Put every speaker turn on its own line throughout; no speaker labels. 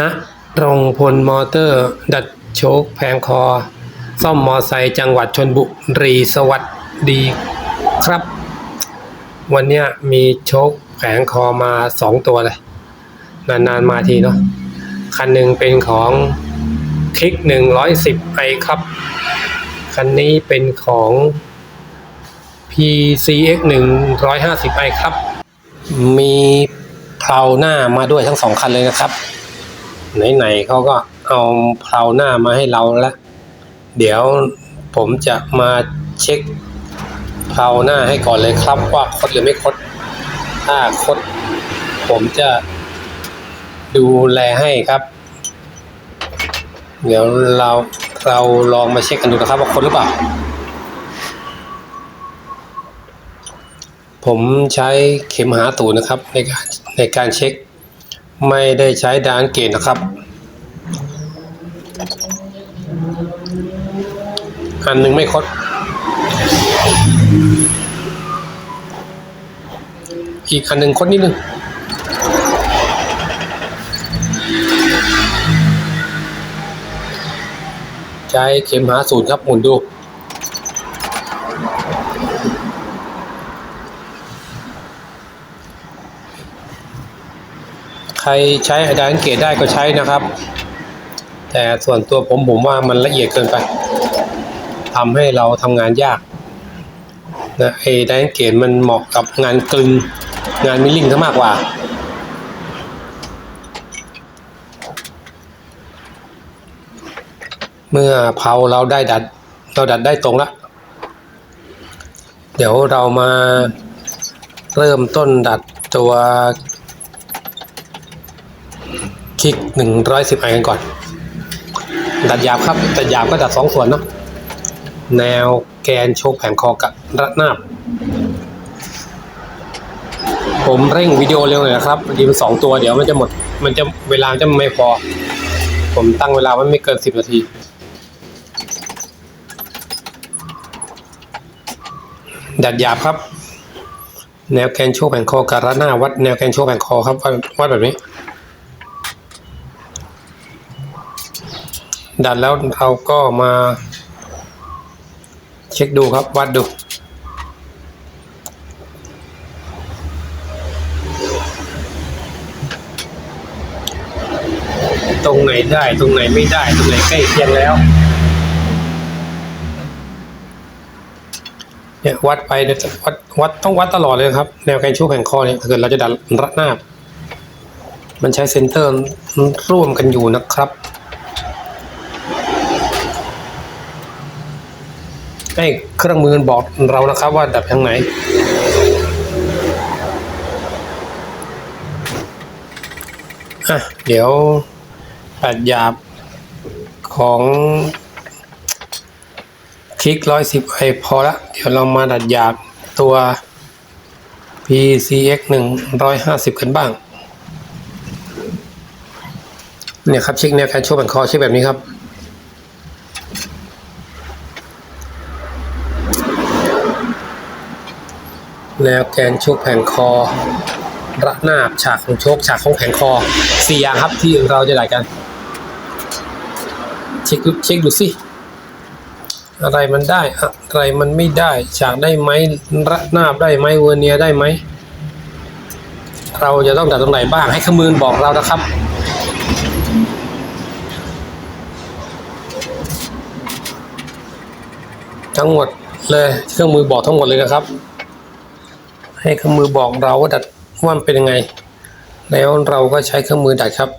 นะรงพลมอเตอร์ ดัดโชคแพงคอ ซ่อมมอไซค์จังหวัดชนบุรีสวัสดีครับ วันนี้มีโชคแผงคอมาสองตัวเลย นานๆมาทีเนาะคันหนึ่งเป็นของคลิกหนึ่งร้อยสิบไอครับ คันนี้เป็นของ PCX 150ไอครับ มีเพลาหน้ามาด้วยทั้งสองคันเลยนะครับ ไหนๆเขาก็เอาเพลาหน้ามาให้เราแล้วเดี๋ยวผมจะมาเช็คเพลาหน้าให้ก่อนเลยครับว่าคดหรือไม่คด ถ้าคด ผมจะดูแลให้ครับ เดี๋ยวเราเราลองมาเช็คกันดูนะครับว่าคดหรือเปล่า ผมใช้เข็มหาตูนะครับในการในการเช็ค ไม่ได้ใช้ดานเกตนะครับ อันหนึ่งไม่คด อีกอันหนึ่งคดนิดนึงใช้เข็มหาสูตรครับหมุนดู ใครใช้ไอดานเกตได้ก็ใช้นะครับ แต่ส่วนตัวผมผมว่ามันละเอียดเกินไปทำให้เราทำงานยากนะไอดานเกตมันเหมาะกับงานกลึงงานมิลลิ่งซะมากกว่าเมื่อเผาเราได้ดัด เราดัดได้ตรงละ เดี๋ยวเรามาเริ่มต้นดัดตัว คลิกหนึ่งร้อยสิบไอกันก่อน ดัดหยาบครับ ดัดหยาบก็ดัดสองส่วนเนาะ แนวแกนโชกแผงคอกับระนาบ ผมเร่งวิดีโอเร็วหน่อยนะครับดีมันสองตัวเดี๋ยวมันจะหมด มันจะเวลาจะไม่พอ ผมตั้งเวลาไว้ไม่เกินสิบนาทีดัดหยาบครับ แนวแกนโชกแผงคอกับระนาบวัดแนวแกนโชกแผงคอครับวัดแบบนี้ ดัดแล้วเราก็มา เช็คดูครับวัดดูตรงไหนได้ตรงไหนไม่ได้ ตรงไหนใกล้เคียงแล้วเนี่ยวัดไปเนี่ยวัดวัดต้องวัดตลอดเลยครับ แนวแกนชูแผงคอเนี่ยถ้าเกิดเราจะดัดระนามันใช้เซนเตอร์ร่วมกันอยู่นะครับ ให้เครื่องมือบอกเรานะครับว่าดับทางไหน อะ เดี๋ยวปัดหยาบของคลิกร้อยสิบไอพอละเดี๋ยวเรามาดัดหยาบตัว PCX หนึ่งร้อยห้าสิบกันบ้าง เนี่ยครับเช็คแนวการโชว์บันคอเช็คแบบนี้ครับ แนวแกนชกแผงคอ ระนาบฉากของชกฉากของแผงคอสี่อย่างครับที่เราจะได้กัน เช็คดูเช็คดูสิอะไรมันได้อะไรมันไม่ได้ฉากได้ไหมระนาบได้ไหมเวอร์เนียได้ไหมเราจะต้องดัดตรงไหนบ้างให้เครื่องมือบอกเรานะครับทั้งหมดเลยเครื่องมือบอกทั้งหมดเลยนะครับ ให้เครื่องมือบอกเราว่าดัดว่ามันเป็นยังไง แล้วเราก็ใช้เครื่องมือดัดครับ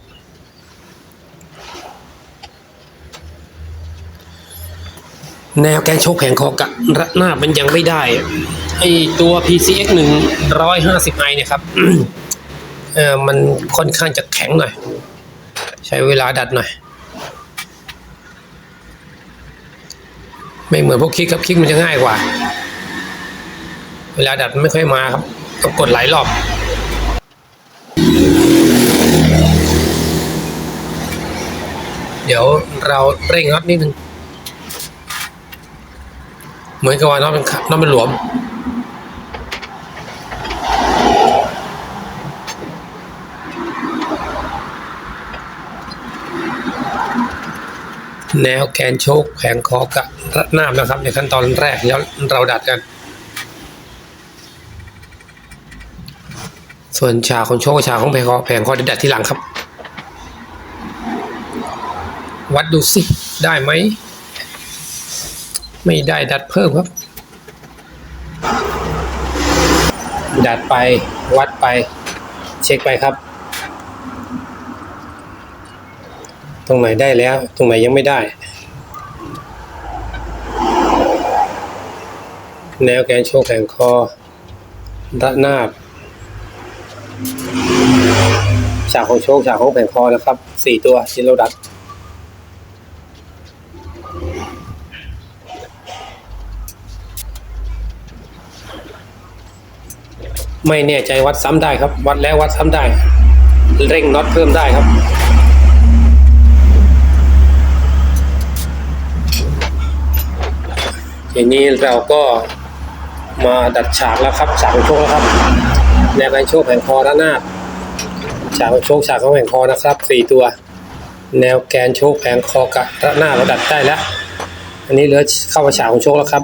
แนวแกนโชกแผงคอกับระหน้ามันยังไม่ได้ไอตัว PCX 150i เนี่ยครับเออมันค่อนข้างจะแข็งหน่อย ใช้เวลาดัดหน่อย ไม่เหมือนพวกคลิกครับคลิกมันจะง่ายกว่า เวลาดัดไม่ค่อยมาครับต้องกดหลายรอบเดี๋ยวเราเร่งน็อตนิดนึง เหมือนกับว่าน็อตมันขัดน็อตมันหลวม แนวแกนโชคแผงคอกับระนาบนะครับ ในขั้นตอนแรกแล้วเราดัดกัน ส่วนฉาของโชคกับฉาของแผงคอแผงคอจะดัดที่หลังครับ วัดดูสิ ได้ไหม ไม่ได้ดัดเพิ่มครับ ดัดไปวัดไป เช็คไปครับ ตรงไหนได้แล้ว ตรงไหนยังไม่ได้ แนวแกนโชว์แขงคอระนาบ ฉากของโชคฉากของแผงคอนะครับสี่ตัวที่เราดัดไม่แน่ใจวัดซ้ำได้ครับ วัดแล้ววัดซ้ำได้ เร่งน็อตเพิ่มได้ครับ ทีนี้เราก็มาดัดฉากแล้วครับฉากของโชคแล้วครับ แนวการโชคแผงคอระนาบฉากของโชคฉากของแผงคอนะครับสี่ตัว แนวแกนโชคแผงคอกับระนาบเราดัดได้แล้วอันนี้เหลือเข้ามาฉากของโชคแล้วครับ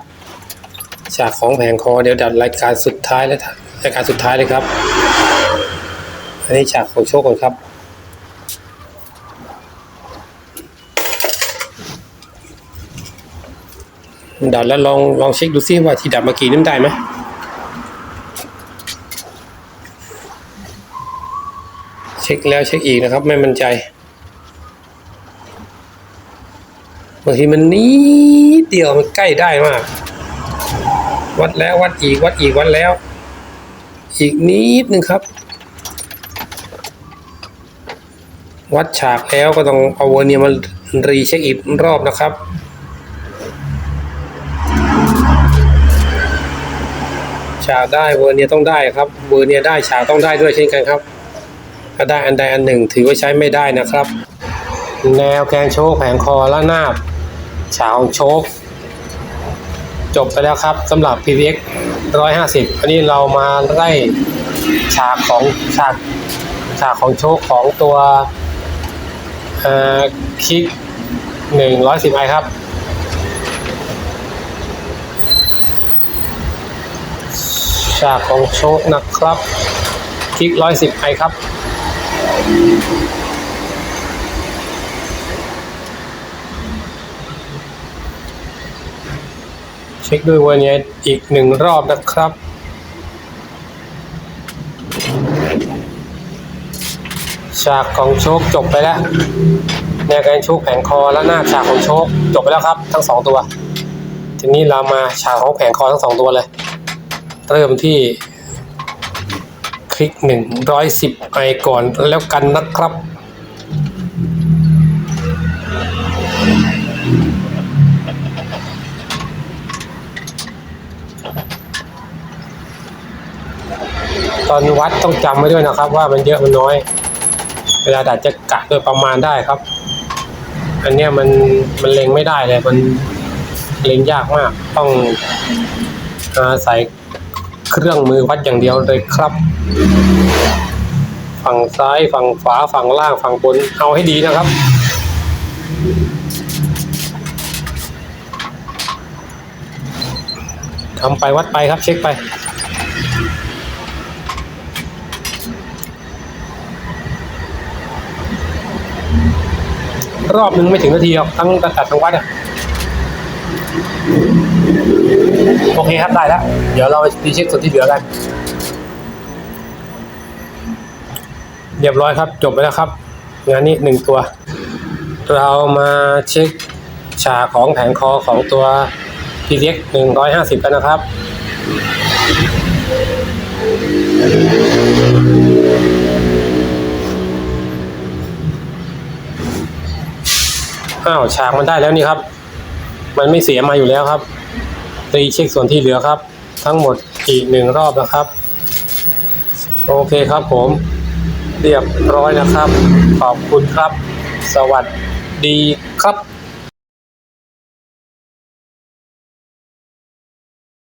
ฉากของแผงคอเดี๋ยวดัดรายการสุดท้ายและรายการสุดท้ายเลยครับ อันนี้ฉากของโชคก่อนครับดัดแล้วลองลองเช็คดูซิว่าที่ดัดเมื่อกี้นั้นได้ไหม เช็คแล้วเช็คอีกนะครับ ไม่มั่นใจบางทีมันนิดเดียวมันใกล้ได้มาก วัดแล้ววัดอีกวัดอีกวัดแล้ว อีกนิดนึงครับ วัดฉากแล้วก็ต้องเอาเวอร์เนียมารีเช็คอีกรอบนะครับฉากได้เวอร์เนียต้องได้ครับเวอร์เนียได้ฉากต้องได้ด้วยเช่นกันครับ ถ้าได้อันใดอันหนึ่ง ถือว่าใช้ไม่ได้นะครับ แนวแกนโชคแผงคอและหน้าบฉากของโชคจบไปแล้วครับสำหรับ PVX 150 อันนี้เรามาไล่ฉากของฉากฉากของโชคของตัวคลิก 110ไอครับ ฉากของโชคนะครับ คลิก 110ไอครับ เช็คด้วยวันนี้อีกหนึ่งรอบนะครับฉากของโชคจบไปแล้วแนวการโชคแผงคอและหน้าฉากของโชคจบไปแล้วครับ ทั้งสองตัว ทีนี้เรามาฉากของแผงคอทั้งสองตัวเลย เริ่มที่ ลิกหนึ่งร้อยสิบไอก่อนแล้วกันนะครับ ตอนวัดต้องจำไว้ด้วยนะครับ ว่ามันเยอะมันน้อย เวลาดัดจะกะโดยประมาณได้ครับ อันเนี้ยมันมันเล็งไม่ได้เลยมันเล็งยากมาก ต้องอาศัย เครื่องมือวัดอย่างเดียวเลยครับ ฝั่งซ้ายฝั่งขวาฝั่งล่างฝั่งบนเอาให้ดีนะครับ ทำไปวัดไปครับเช็คไปรอบนึงไม่ถึงนาทีหรอกทั้งตัดทั้งวัดอะ โอเคครับได้แล้ว เดี๋ยวเราไปเช็คส่วนที่เหลือกัน เรียบร้อยครับจบไปแล้วครับ งานนี้หนึ่งตัว เรามาเช็คฉากของแผงคอของตัว p t x 150กันนะครับอ้าวฉากมันได้แล้วนี่ครับ มันไม่เสียมาอยู่แล้วครับ ตีเช็คส่วนที่เหลือครับ ทั้งหมดอีกหนึ่งรอบนะครับ โอเคครับผม เรียบร้อยนะครับ ขอบคุณครับ สวัสดี